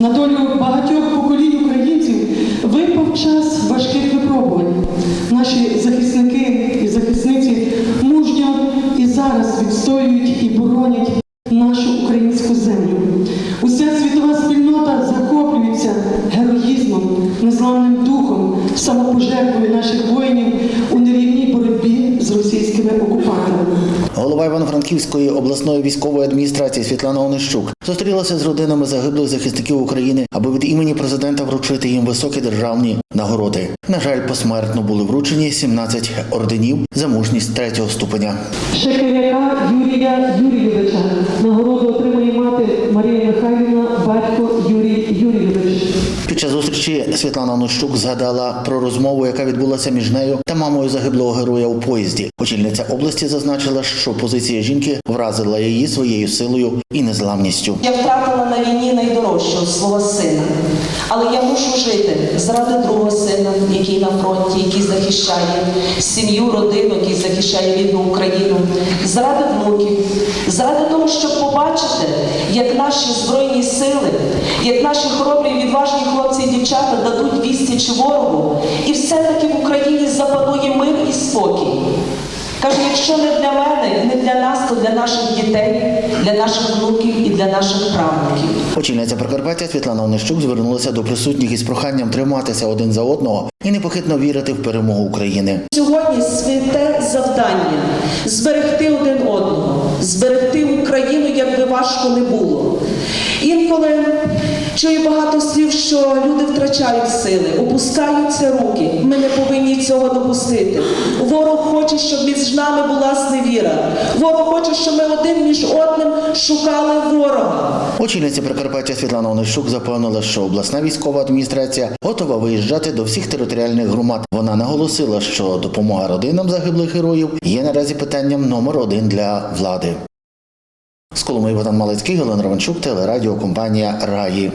На долю багатьох поколінь українців випав час важких випробувань. Наші захисники і захисниці мужньо і зараз відстоюють і боронять нашу українську землю. Уся світова спільнота захоплюється героїзмом, незламним духом, самопожертвою наших воїнів Голова Івано-Франківської обласної військової адміністрації Світлана Онищук зустрілася з родинами загиблих захисників України, аби від імені президента вручити їм високі державні нагороди. На жаль, посмертно були вручені 17 орденів за мужність третього ступеня. Шекеряка Юрія Юрійовича. Нагороду Зустрічі Світлана Онищук згадала про розмову, яка відбулася між нею та мамою загиблого героя у поїзді. Очільниця області зазначила, що позиція жінки вразила її своєю силою і незламністю. Я втратила на війні найдорожчого свого сина, але я мушу жити заради другого сина, який на фронті, який захищає сім'ю, родину, який захищає рідну Україну, заради внуків, заради того, щоб побачити, як наші збройні сили, як наші хоробрі відважні хлопці і дівчата дадуть відсіч ворогу, і все-таки в Україні запанує мир і спокій. Кажу, якщо не для мене, не для нас, то для наших дітей, для наших внуків і для наших правнуків. Очільниця Прикарпаття Світлана Онищук звернулася до присутніх із проханням триматися один за одного і непохитно вірити в перемогу України. Сьогодні святе завдання зберегти один одного, зберегти Україну, як би важко не було. Інколи чую багато слів, що люди втрачають сили, опускаються руки. Ми не повинні цього допустити. Ворог хоче, щоб між нами була зневіра. Ворог хоче, щоб ми один між одним шукали ворога. Очільниця Прикарпаття Світлана Онищук запевнила, що обласна військова адміністрація готова виїжджати до всіх територіальних громад. Вона наголосила, що допомога родинам загиблих героїв є наразі питанням номер один для влади. З Коломиї Богдан Малецький, Галина Романчук, телерадіокомпанія Раї.